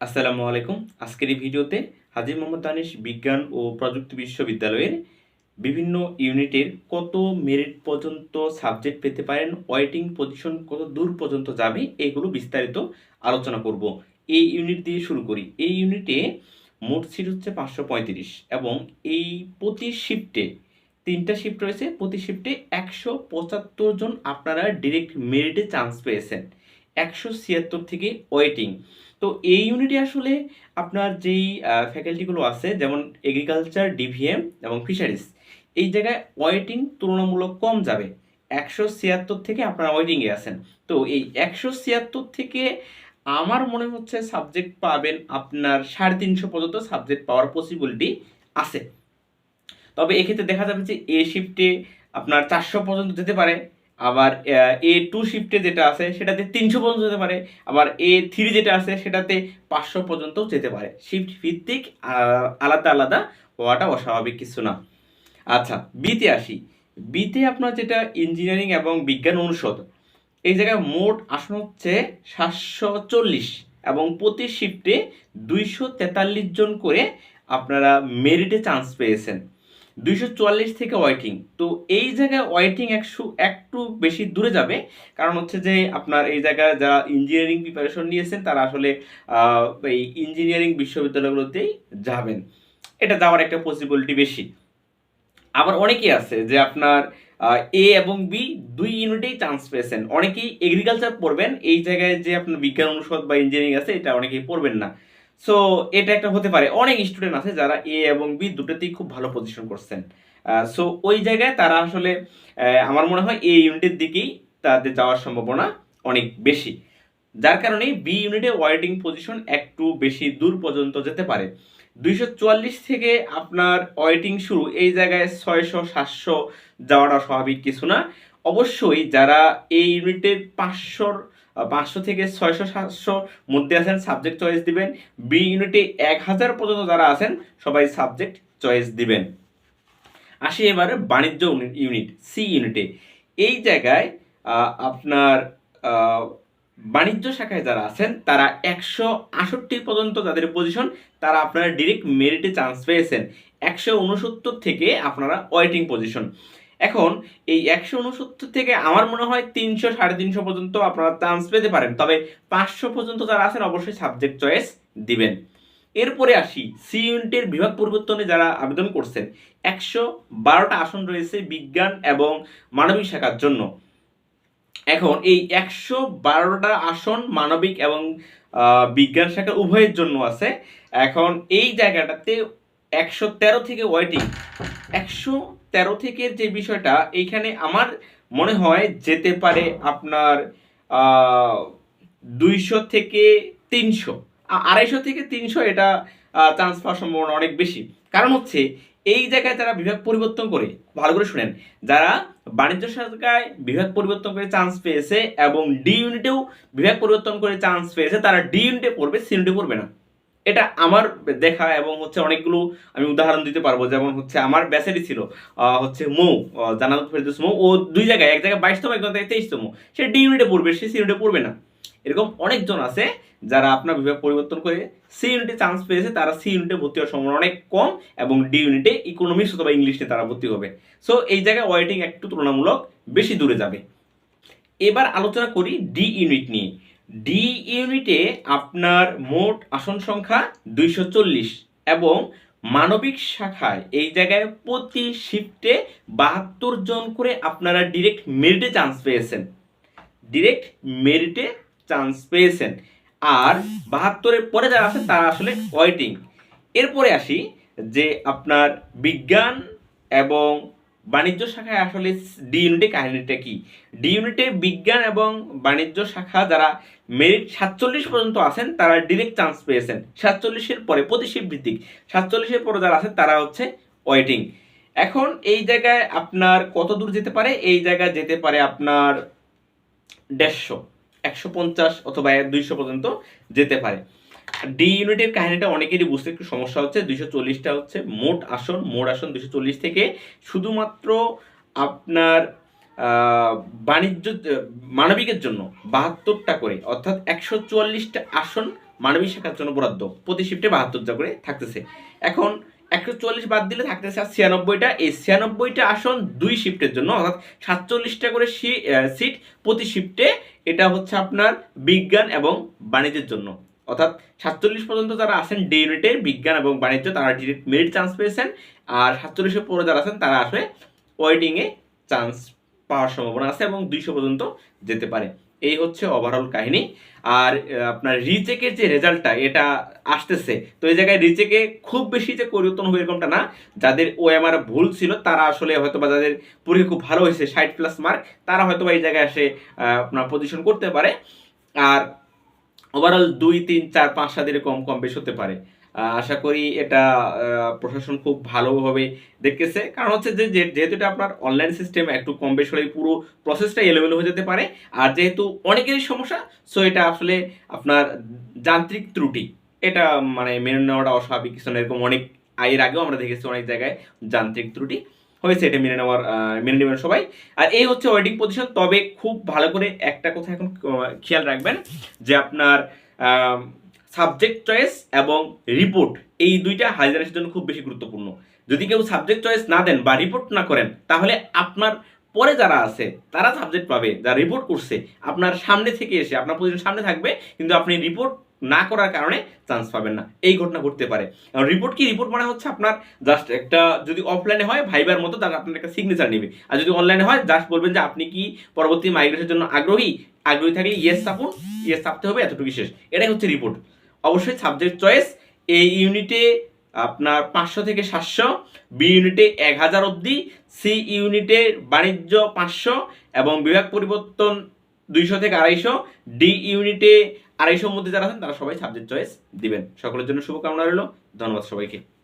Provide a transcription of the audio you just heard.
আসসালামু আলাইকুম। আজকের এই ভিডিওতে হাজির মোহাম্মদ দানিশ বিজ্ঞান ও প্রযুক্তি বিশ্ববিদ্যালয়ের বিভিন্ন ইউনিটের কত মেরিট পর্যন্ত সাবজেক্ট পেতে পারেন ওয়েটিং পজিশন কত দূর পর্যন্ত যাবে, এগুলো বিস্তারিত আলোচনা করব। এই ইউনিট দিয়ে শুরু করি। এই ইউনিটে মোট সিট হচ্ছে পাঁচশো পঁয়ত্রিশ এবং এই প্রতি শিফটে তিনটা শিফট রয়েছে। প্রতি শিফটে একশো পঁচাত্তর জন আপনারা ডিরেক্ট মেরিটে চান্স পেয়েছেন। একশো ছিয়াত্তর থেকে ওয়েটিং। তো এই ইউনিটে আসলে আপনার যেই ফ্যাকাল্টিগুলো আছে, যেমন এগ্রিকালচার ডিভিএম এবং ফিশারিজ এই জায়গায় ওয়েটিং তুলনামূলক কম যাবে। একশো ছিয়াত্তর থেকে আপনারা ওয়েটিংয়ে আছেন। তো এই একশো ছিয়াত্তর থেকে আমার মনে হচ্ছে সাবজেক্ট পাবেন আপনার সাড়ে তিনশো পর্যন্ত সাবজেক্ট পাওয়ার পসিবিলিটি আছে। তবে এক্ষেত্রে দেখা যাবে যে এ শিফটে আপনার চারশো পর্যন্ত যেতে পারে। আবার এ টু শিফটে যেটা আছে, সেটাতে তিনশো পর্যন্ত যেতে পারে। আবার এ থ্রি যেটা আছে, সেটাতে পাঁচশো পর্যন্ত যেতে পারে। শিফট ভিত্তিক আলাদা আলাদা হওয়াটা অস্বাভাবিক কিছু না। আচ্ছা বিতে আসি। বিতে আপনার যেটা ইঞ্জিনিয়ারিং এবং বিজ্ঞান অনুষদ, এই জায়গায় মোট আসন হচ্ছে সাতশো চল্লিশ এবং প্রতি শিফটে দুইশো তেতাল্লিশ জন করে আপনারা মেরিটে চান্স পেয়েছেন। দুইশো চুয়াল্লিশ থেকে ওয়েটিং তো এই জায়গায় ওয়েটিং একশো একটু বেশি দূরে যাবে। কারণ হচ্ছে যে আপনার এই জায়গায় যারা ইঞ্জিনিয়ারিং প্রিপারেশন নিয়েছেন, তারা আসলে এই ইঞ্জিনিয়ারিং বিশ্ববিদ্যালয়গুলোতেই যাবেন। এটা যাওয়ার একটা পসিবিলিটি বেশি। আবার অনেকেই আছে যে আপনার এ এবং বি দুই ইউনিটেই চান্স পেয়েছেন। অনেকেই এগ্রিকালচার পড়বেন। এই জায়গায় যে আপনার বিজ্ঞান অনুষদ বা ইঞ্জিনিয়ারিং আছে, এটা অনেকেই পড়বেন না। সো এটা একটা হতে পারে। অনেক স্টুডেন্ট আছে যারা এ এবং বি দুটোতেই খুব ভালো পজিশন করছেন। সো ওই জায়গায় তারা আসলে আমার মনে হয় এ ইউনিটের দিকেই তাদের যাওয়ার সম্ভাবনা অনেক বেশি। যার কারণে বি ইউনিটে ওয়েটিং পজিশন একটু বেশি দূর পর্যন্ত যেতে পারে। দুইশো চুয়াল্লিশ থেকে আপনার ওয়েটিং শুরু, এই জায়গায় ছয়শো, সাতশো যাওয়াটা স্বাভাবিক কিছু না। অবশ্যই যারা এই ইউনিটের পাঁচশোর পাঁচশো থেকে ছয়শো, সাতশো মধ্যে আছেন সাবজেক্ট চয়েস দিবেন। বি ইউনিটে এক হাজার পর্যন্ত যারা আছেন, সবাই সাবজেক্ট চয়েস দিবেন। আসি এবারে বাণিজ্য ইউনি- ইউনিট সি ইউনিটে এই জায়গায় আপনার বাণিজ্য শাখায় যারা আছেন, তারা একশো আষট্টি পর্যন্ত যাদের পজিশন তারা আপনারা ডিরেক্ট মেরিটে চান্স পেয়েছেন। একশো উনসত্তর থেকে আপনারা ওয়েটিং পজিশন এখন এই একশো উনসত্তর থেকে আমার মনে হয় তিনশো, সাড়ে তিনশো পর্যন্ত আপনারা চান্স পেতে পারেন। তবে পাঁচশো পর্যন্ত যারা আছেন, অবশ্যই সাবজেক্ট চয়েস দিবেন। এরপরে আসি সি ইউনিটের বিভাগ পরিবর্তনে যারা আবেদন করছেন, একশো বারোটা আসন রয়েছে বিজ্ঞান এবং মানবিক শাখার জন্য। এখন এই একশো বারোটা আসন মানবিক এবং বিজ্ঞান শাখা উভয়ের জন্য আছে। এখন এই জায়গাটাতে একশো তেরো থেকে ওয়েটিং একশো তেরো থেকে যে বিষয়টা, এইখানে আমার মনে হয় যেতে পারে আপনার দুইশো থেকে তিনশো। আড়াইশো থেকে তিনশো এটা চান্স পাওয়ার সম্ভাবনা অনেক বেশি। কারণ হচ্ছে, এই জায়গায় যারা বিভাগ পরিবর্তন করে, ভালো করে শুনেন, যারা বাণিজ্য শাখায় বিভাগ পরিবর্তন করে চান্স পেয়েছে এবং ডি ইউনিটেও বিভাগ পরিবর্তন করে চান্স পেয়েছে, তারা ডি ইউনিটে পড়বে সি ইউনিটে পড়বে না। এটা আমার দেখা এবং হচ্ছে অনেকগুলো আমি উদাহরণ দিতে পারব, যেমন হচ্ছে আমার ব্যাচেরই ছিল হচ্ছে মৌ জানাল ফেরদৌস মৌ, ও দুই জায়গায়, এক জায়গায় বাইশতম, এক জায়গায় তেইশতম। সে ডি ইউনিটে পড়বে, সে সি ইউনিটে পড়বে না। এরকম অনেকজন আছে যারা আপনার বিভাগ পরিবর্তন করে সি ইউনিটে চান্স পেয়েছে, তারা সি ইউনিটে ভর্তি হওয়ার সম্ভাবনা অনেক কম এবং ডি ইউনিটে ইকোনমিক্স অথবা ইংলিশ তারা ভর্তি হবে। সো এই জায়গায় ওয়েটিং একটু তুলনামূলক বেশি দূরে যাবে। এবার আলোচনা করি ডি ইউনিট নিয়ে। ডি ইউনিটে আপনার মোট আসন সংখ্যা দুইশো চল্লিশ এবং মানবিক শাখায় এই জায়গায় প্রতি শিফটে বাহাত্তর জন করে আপনারা ডিরেক্ট মেরিটে চান্স পেয়েছেন। ডিরেক্ট মেরিটে চান্স পেয়েছেন। আর বাহাত্তরের পরে যারা আছে, তারা আসলে ওয়েটিং এরপরে আসি যে আপনার বিজ্ঞান এবং বাণিজ্য শাখায় আসলে ডি ইউনিটে কাহিনীটা কি? ডি ইউনিটে বিজ্ঞান এবং বাণিজ্য শাখা যারা মেরিট সাতচল্লিশ পর্যন্ত আছেন, তারা ডিরেক্ট চান্স পেয়েছেন। সাতচল্লিশের পরে প্রতিশিপ ভিত্তিক। সাতচল্লিশের পরে যারা আছেন, তারা হচ্ছে ওয়েটিং এখন এই জায়গায় আপনার কত দূর যেতে পারে? এই জায়গায় যেতে পারে আপনার দেড়শো, একশো পঞ্চাশ অথবা দুইশো পর্যন্ত যেতে পারে। ডি ইউনিটের কাহিনীটা অনেকেরই বুঝতে একটু সমস্যা হচ্ছে। দুইশো চল্লিশটা হচ্ছে মোট আসন মোট আসন দুইশো চল্লিশ থেকে শুধুমাত্র আপনার বাণিজ্য, মানবিকের জন্য বাহাত্তরটা করে, অর্থাৎ একশো চুয়াল্লিশটা আসন মানবিক শাখার জন্য বরাদ্দ। প্রতি শিফটে বাহাত্তরটা করে থাকতেছে। এখন একশো চল্লিশ বাদ দিলে থাকতেছে আর ছিয়ানব্বইটা। এই ছিয়ানব্বইটা আসন দুই শিফটের জন্য, অর্থাৎ সাতচল্লিশটা করে সিট প্রতি শিফটে এটা হচ্ছে আপনার বিজ্ঞান এবং বাণিজ্যের জন্য। অর্থাৎ সাতচল্লিশ পর্যন্ত যারা আছেন ডে ইউনিটের বিজ্ঞান এবং বাণিজ্য, তারা ডিরেক্ট মেরিট চান্স পেয়েছেন। আর সাতচল্লিশের পরে যারা আছেন, তারা আসলে ওয়েটিংয়ে চান্স পাওয়ার সম্ভাবনা আছে এবং দুইশো পর্যন্ত যেতে পারে। এই হচ্ছে ওভারঅল কাহিনী। আর আপনার রিচেকের যে রেজাল্টটা এটা আসতেছে। তো এই জায়গায় রিচেকে খুব বেশি যে পরিবর্তন হবে এরকমটা না। যাদের ও ওএমআর ভুল ছিল, তারা আসলে হয়তো বা যাদের পরীক্ষা খুব ভালো হয়েছে, ষাট প্লাস মার্ক তারা হয়তো বা এই জায়গায় এসে আপনার পজিশন করতে পারে। আর ওভারঅল দুই, তিন, চার, পাঁচ, সাত এরকম কম বেশ হতে পারে। আশা করি এটা প্রশাসন খুব ভালোভাবে দেখতেছে। কারণ হচ্ছে যে যেহেতু এটা আপনার অনলাইন সিস্টেম একটু কম বেশ হলে পুরো প্রসেসটা এলোমেলো হয়ে যেতে পারে। আর যেহেতু অনেকেরই সমস্যা সো এটা আসলে আপনার যান্ত্রিক ত্রুটি। এটা মানে মেনে নেওয়াটা অস্বাভাবিক। কিছু না এরকম অনেক এর আগেও আমরা দেখেছি অনেক জায়গায় যান্ত্রিক ত্রুটি। হয়েছে এটা মেনে নেওয়ার মেনে নেবেন সবাই। আর এই হচ্ছে ওয়েডিং পজিশন তবে খুব ভালো করে একটা কথা এখন খেয়াল রাখবেন যে আপনার সাবজেক্ট চয়েস এবং রিপোর্ট এই দুইটা হাজারের জন্য খুব বেশি গুরুত্বপূর্ণ। যদি কেউ সাবজেক্ট চয়েস না দেন বা রিপোর্ট না করেন, তাহলে আপনার পরে যারা আছে, তারা সাবজেক্ট পাবে, যারা রিপোর্ট করছে, আপনার সামনে থেকে এসে, আপনার পজিশন সামনে থাকবে, কিন্তু আপনি রিপোর্ট না করার কারণে চান্স পাবেন না। এই ঘটনা ঘটতে পারে। রিপোর্ট কি? রিপোর্ট মানে হচ্ছে আপনার জাস্ট একটা যদি অফলাইনে হয় ভাইবার মতো তাহলে আপনার একটা সিগনেচার নেবে। আর যদি অনলাইনে হয় জাস্ট বলবেন যে আপনি কি পরবর্তী মাইগ্রেশনের জন্য আগ্রহী? আগ্রহী থাকলে ইয়েস চাপুন ইয়েস চাপতে হবে এতটুকু শেষ। এটাই হচ্ছে রিপোর্ট অবশ্যই সাবজেক্ট চয়েস এই ইউনিটে আপনার পাঁচশো থেকে সাতশো বি ইউনিটে এক হাজার অবধি সি ইউনিটে বাণিজ্য পাঁচশো এবং বিভাগ পরিবর্তন দুইশো থেকে আড়াইশো ডি ইউনিটে আড়াইশোর সম্বন্ধে যারা আছেন, তারা সবাই সাবজেক্ট চয়েস দিবেন। সকলের জন্য শুভকামনা রইল। ধন্যবাদ সবাইকে।